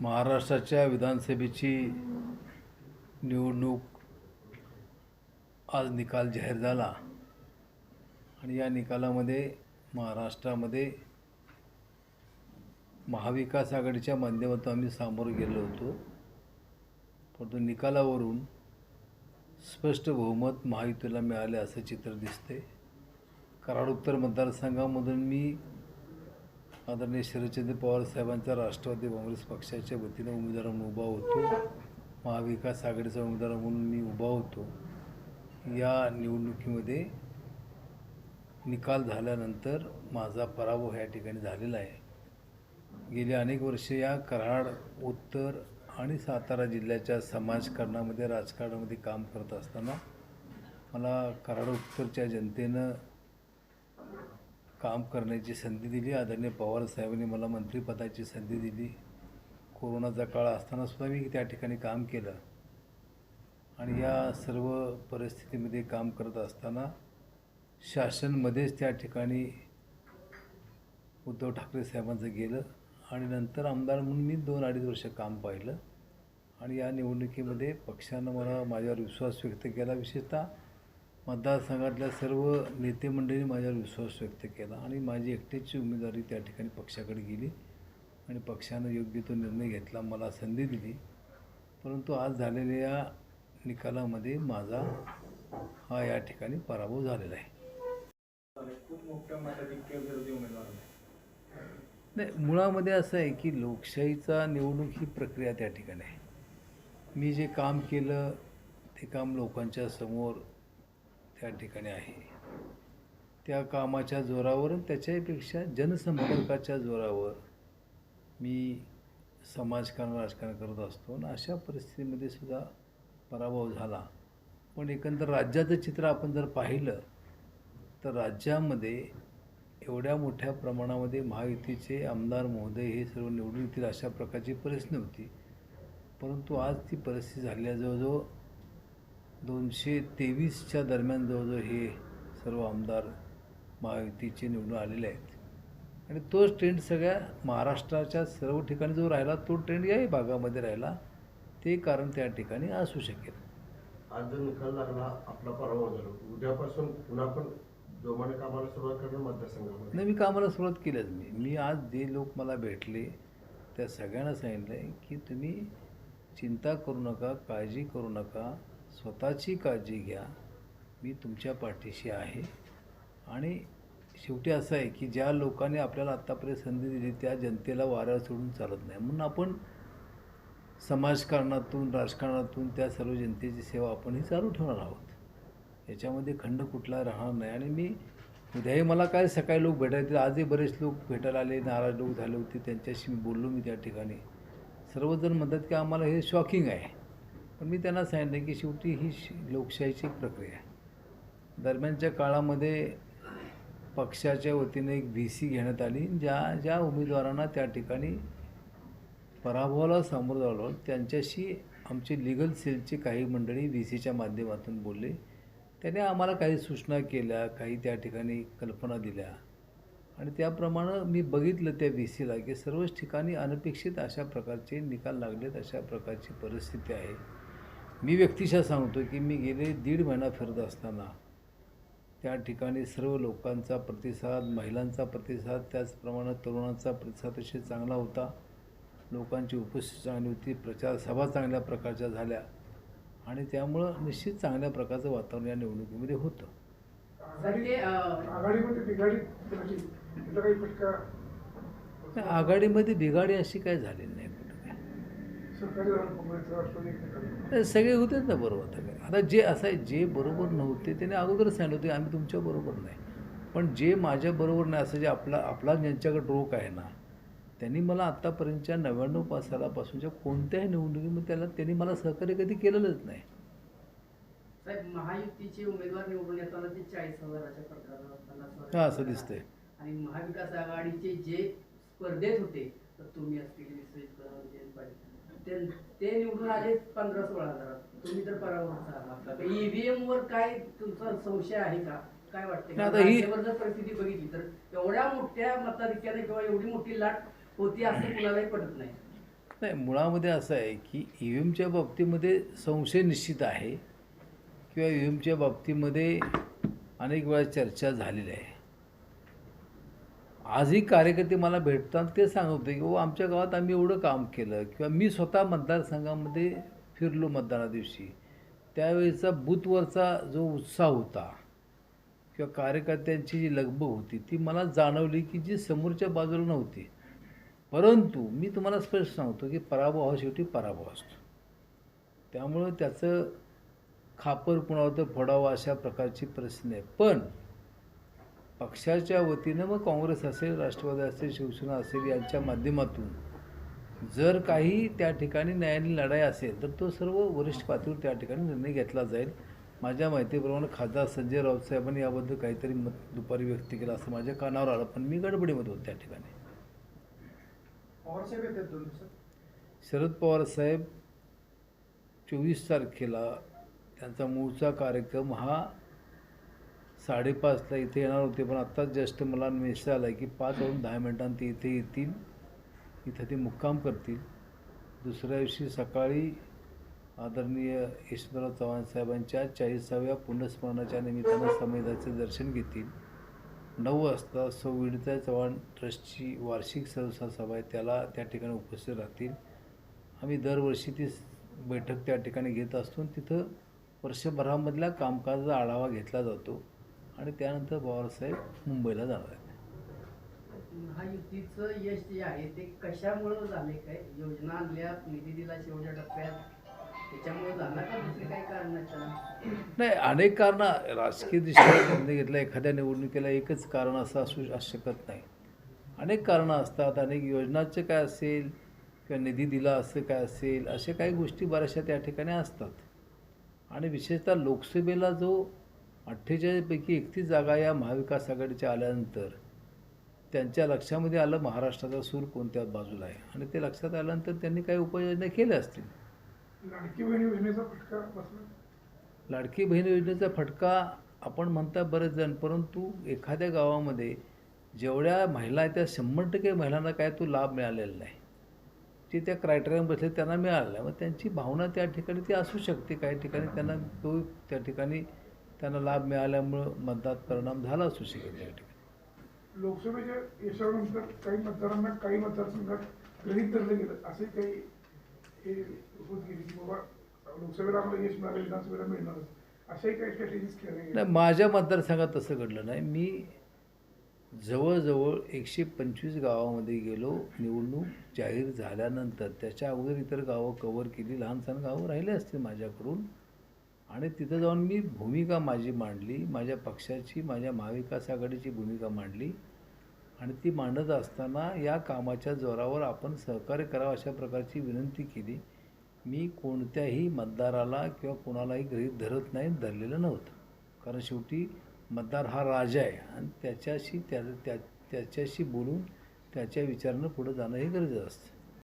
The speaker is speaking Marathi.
महाराष्ट्राच्या विधानसभेची निवडणूक आज निकाल जाहीर झाला. आणि या निकालामध्ये महाराष्ट्रामध्ये महाविकास आघाडीच्या माध्यमातून आम्ही सामोरं गेलो होतो. परंतु निकालावरून स्पष्ट बहुमत महायुतीला मिळाले असं चित्र दिसते. कराड उत्तर मतदारसंघामधून मी आदरणीय शरदचंद्र पवार साहेबांचा राष्ट्रवादी काँग्रेस पक्षाच्या वतीनं उमेदवार म्हणून उभा होतो. महाविकास आघाडीचा उमेदवार म्हणून मी उभा होतो. या निवडणुकीमध्ये निकाल झाल्यानंतर माझा पराभव ह्या ठिकाणी झालेला आहे. गेली अनेक वर्षे या कराड उत्तर आणि सातारा जिल्ह्याच्या समाजकारणामध्ये राजकारणामध्ये काम करत असताना मला कराड उत्तरच्या जनतेनं काम करण्याची संधी दिली. आदरणीय पवारसाहेबांनी मला मंत्रिपदाची संधी दिली. कोरोनाचा काळ असतानासुद्धा मी त्या ठिकाणी काम केलं. आणि या सर्व परिस्थितीमध्ये काम करत असताना शासनमध्येच त्या ठिकाणी उद्धव ठाकरे साहेबांचं गेलं आणि नंतर आमदार म्हणून मी दोन अडीच वर्ष काम पाहिलं. आणि या निवडणुकीमध्ये पक्षानं मला माझ्यावर विश्वास व्यक्त केला. विशेषतः मतदारसंघातल्या सर्व नेते मंडळींनी माझ्यावर विश्वास व्यक्त केला आणि माझी एकट्याची उमेदवारी त्या ठिकाणी पक्षाकडे गेली आणि पक्षानं योग्य तो निर्णय घेतला मला संधी दिली. परंतु आज झालेल्या या निकालामध्ये माझा हा या ठिकाणी पराभव झालेला आहे. नाही मुळामध्ये असं आहे की लोकशाहीचा निवडणूक ही प्रक्रिया त्या ठिकाणी आहे. मी जे काम केलं ते काम लोकांच्या समोर त्या ठिकाणी आहे. त्या कामाच्या जोरावर त्याच्यापेक्षा जनसंपर्काच्या जोरावर मी समाजकारण राजकारण करत असतो आणि अशा परिस्थितीमध्ये सुद्धा पराभव झाला. पण एकंदर राज्याचं चित्र आपण जर पाहिलं तर राज्यामध्ये एवढ्या मोठ्या प्रमाणामध्ये महायुतीचे आमदार महोदय हे सर्व निवडून येतील अशा प्रकारची परिस्थिती नव्हती. परंतु आज ती परिस्थिती झाली जवळजवळ दोनशे तेवीसच्या दरम्यान जवळजवळ हे सर्व आमदार महायुतीचे निवडून आलेले आहेत. आणि तोच ट्रेंड सगळ्या महाराष्ट्राच्या सर्व ठिकाणी जो राहिला तो ट्रेंड याही भागामध्ये राहिला. ते कारण त्या ठिकाणी असू शकेल. आज जर निकाल लागला आपला पराभव झाला. उद्यापासून पुन्हा पण जोमाने कामाला सुरुवात करणं मतदारसंघामध्ये? नाही मी कामाला सुरुवात केलंच मी मी आज जे लोक मला भेटले त्या सगळ्यांना सांगितलं आहे की तुम्ही चिंता करू नका काळजी करू नका. स्वतःची काळजी घ्या. मी तुमच्या पाठीशी आहे. आणि शेवटी असं आहे की ज्या लोकांनी आपल्याला आत्तापर्यंत संधी दिली त्या जनतेला वाऱ्यावर सोडून चालत नाही. म्हणून आपण समाजकारणातून राजकारणातून त्या सर्व जनतेची सेवा आपणही चालू ठेवणार आहोत. याच्यामध्ये खंड कुठला राहणार नाही. आणि मी उद्याही मला काय सकाळी लोक भेटायचे आजही बरेच लोक भेटायला आले नाराज लोक झाले होते. त्यांच्याशी मी बोललो मी त्या ठिकाणी. सर्वजण म्हणतात की आम्हाला हे शॉकिंग आहे. पण मी त्यांना सांगितलं की शेवटी ही श- लोकशाहीची प्रक्रिया आहे. दरम्यानच्या काळामध्ये पक्षाच्या वतीने एक व्ही सी घेण्यात आली. ज्या ज्या उमेदवारांना त्या ठिकाणी पराभवाला सामोरं जावं त्यांच्याशी आमचे लिगल सेलचे काही मंडळी व्ही सीच्या माध्यमातून बोलले. त्याने आम्हाला काही सूचना केल्या काही त्या ठिकाणी कल्पना दिल्या. आणि त्याप्रमाणे मी बघितलं त्या व्ही सीला की सर्वच ठिकाणी अनपेक्षित अशा प्रकारचे निकाल लागलेत अशा प्रकारची परिस्थिती आहे. मी व्यक्तिशः सांगतो की मी गेले दीड महिना फिरत असताना त्या ठिकाणी सर्व लोकांचा प्रतिसाद महिलांचा प्रतिसाद त्याचप्रमाणे तरुणांचा प्रतिसाद अतिशय चांगला होता. लोकांची उपस्थिती चांगली होती प्रचार सभा चांगल्या प्रकारच्या झाल्या आणि त्यामुळं निश्चित चांगल्या प्रकारचं वातावरण या निवडणुकीमध्ये होतं. आघाडीमध्ये बिघाडी झाली आघाडीमध्ये अशी काय झालेली नाही कुठं काय सरकारी दलाल काँग्रेस राष्ट्रवादी एकमेकांना. ते सगळे होतेच ना बरोबर आता काय? आता जे असं आहे जे बरोबर नव्हते त्याने अगोदरच सांगितलं होते आम्ही तुमच्या बरोबर नाही. पण जे माझ्या बरोबर नाही असं जे आपला आपला ज्यांच्याकडे रोख आहे ना त्यांनी मला आत्तापर्यंतच्या नव्याण्णव पाच सालापासूनच्या कोणत्याही निवडणुकीमध्ये त्याला त्यांनी मला सहकार्य कधी केलेलंच नाही. साहेब महायुतीचे उमेदवार निवडून येताना ते चाळीस हजाराच्या प्रकारात हा असं दिसतंय. आणि महाविकास आघाडीचे जे स्पर्धेत होते तर तुम्ही असतील ते- ते निवडून आले पंधरा सोळा हजारात तुम्ही तर पराभव झाला ईव्हीएम वर काय तुमचा संशय आहे का? काय वाटते आता ही- जर परिस्थिती बघितली तर एवढ्या मोठ्या मताधिक्याने किंवा एवढी मोठी लाट होती असं कुणालाही पडत नाही. नाही मुळामध्ये असं आहे की ई व्ही एमच्या बाबतीमध्ये संशय निश्चित आहे किंवा ई व्ही एमच्या बाबतीमध्ये अनेक वेळा चर्चा झालेली आहे. आजही कार्यकर्ते मला भेटतात ते सांगत होते की हो आमच्या गावात आम्ही एवढं काम केलं. किंवा मी स्वतः मतदारसंघामध्ये फिरलो मतदाना दिवशी. त्यावेळेचा बूथवरचा जो उत्साह होता किंवा कार्यकर्त्यांची जी लगबग होती ती मला जाणवली की जी समोरच्या बाजूला नव्हती. परंतु मी तुम्हाला स्पष्ट सांगतो की पराभव हा शेवटी पराभव असतो. त्यामुळं त्याचं खापर कुणावर तर फोडावं अशा प्रकारची प्रश्न आहे. पण पक्षाच्या वतीनं मग काँग्रेस असेल राष्ट्रवादी असेल शिवसेना असेल यांच्या माध्यमातून जर काही त्या ठिकाणी न्यायालयीन लढाई असेल तर तो सर्व वरिष्ठ पातळीवर त्या ठिकाणी निर्णय घेतला जाईल. माझ्या माहितीप्रमाणे खासदार संजय राऊत साहेबांनी याबद्दल काहीतरी मत दुपारी व्यक्त केलं असं माझ्या कानावर आलं पण मी गडबडीमध्ये होतो त्या ठिकाणी. शरद पवार साहेब चोवीस तारखेला त्यांचा मूळचा कार्यक्रम हा साडेपाचला इथे येणार होते पण आत्ताच जस्ट मला मेसेज आला आहे की पाच वाजून दहा मिनिटांत ते इथे येतील. इथं ते मुक्काम करतील. दुसऱ्या दिवशी सकाळी आदरणीय यशवंतराव चव्हाण साहेबांच्या चाळीसाव्या पुण्यस्मरणाच्या निमित्तानं समेधाचे दर्शन घेतील. नऊ वाजता सौ चव्हाण ट्रस्टची वार्षिक संस्था सभा आहे त्याला त्या ठिकाणी उपस्थित राहतील. आम्ही दरवर्षी ती बैठक त्या ठिकाणी घेत असतो तिथं वर्षभरामधल्या कामकाजाचा आढावा घेतला जातो. आणि त्यानंतर पवारसाहेब मुंबईला जाणार आहेत. हा युतीचं यश जे आहे ते कशामुळं झाले काय? योजना आणल्या निधी दिला शेवटच्या टप्प्यात. त्याच्यामुळे झाला का दुसरे काही कारण आहेत त्याला नाही अनेक कारणं राजकीय दृष्ट्या निर्णय घेतला एखाद्या निवडणुकीला एकच कारण असू असू शकत नाही. अनेक कारणं असतात. अनेक योजनाचं काय असेल किंवा निधी दिला असं काय असेल अशा काही गोष्टी बऱ्याचशा त्या ठिकाणी असतात. आणि विशेषतः लोकसभेला जो अठ्ठेचाळीसपैकी एकतीस जागा या महाविकास आघाडीच्या आल्यानंतर त्यांच्या लक्षामध्ये आलं महाराष्ट्राचा सूर कोणत्या बाजूला आहे? आणि ते लक्षात आल्यानंतर त्यांनी काही उपाययोजना केल्या असतील? लाडकी बहिणी योजनेचा फटका लाडकी बहीण योजनेचा फटका आपण म्हणता बरेच जण परंतु एखाद्या गावामध्ये जेवढ्या महिला आहेत त्या शंभर टक्के महिलांना काय तो लाभ मिळालेला नाही. जे त्या क्रायटेरियन बसले त्यांना मिळालेलं आहे मग त्यांची भावना त्या ठिकाणी ती असू शकते. काही ठिकाणी त्यांना तो त्या ठिकाणी त्यांना लाभ मिळाल्यामुळं मतदात परिणाम झाला असू शकेल त्या ठिकाणी. लोकसभेच्या यशानंतर काही मतदारांना काही मतदारसंघात गृहीत धरलं गेलं. असे काही हे होत गेले की बाबा लोकसभेला आम्हाला यश मिळालं विधानसभेला मिळणारच अशाही काही स्ट्रॅटेजीज केल्या गेल्या. नाही माझ्या मतदारसंघात तसं घडलं नाही. मी जवळजवळ एकशे पंचवीस गावामध्ये गेलो. निवडणूक जाहीर झाल्यानंतर त्याच्या अगोदर इतर गावं कवर केली. लहान सहान गावं राहिले असतील माझ्याकडून. आणि तिथं जाऊन मी भूमिका माझी मांडली माझ्या पक्षाची माझ्या महाविकास आघाडीची भूमिका मांडली. आणि ती मांडत असताना या कामाच्या जोरावर आपण सहकार्य करावं अशा प्रकारची विनंती केली. मी कोणत्याही मतदाराला किंवा कोणालाही गृहीत धरत नाही धरलेलं नव्हतं. कारण शेवटी मतदार हा राजा आहे आणि त्याच्याशी त्या त्या त्याच्याशी बोलून त्याच्या विचारानं पुढं जाणं हे गरजेचं असतं.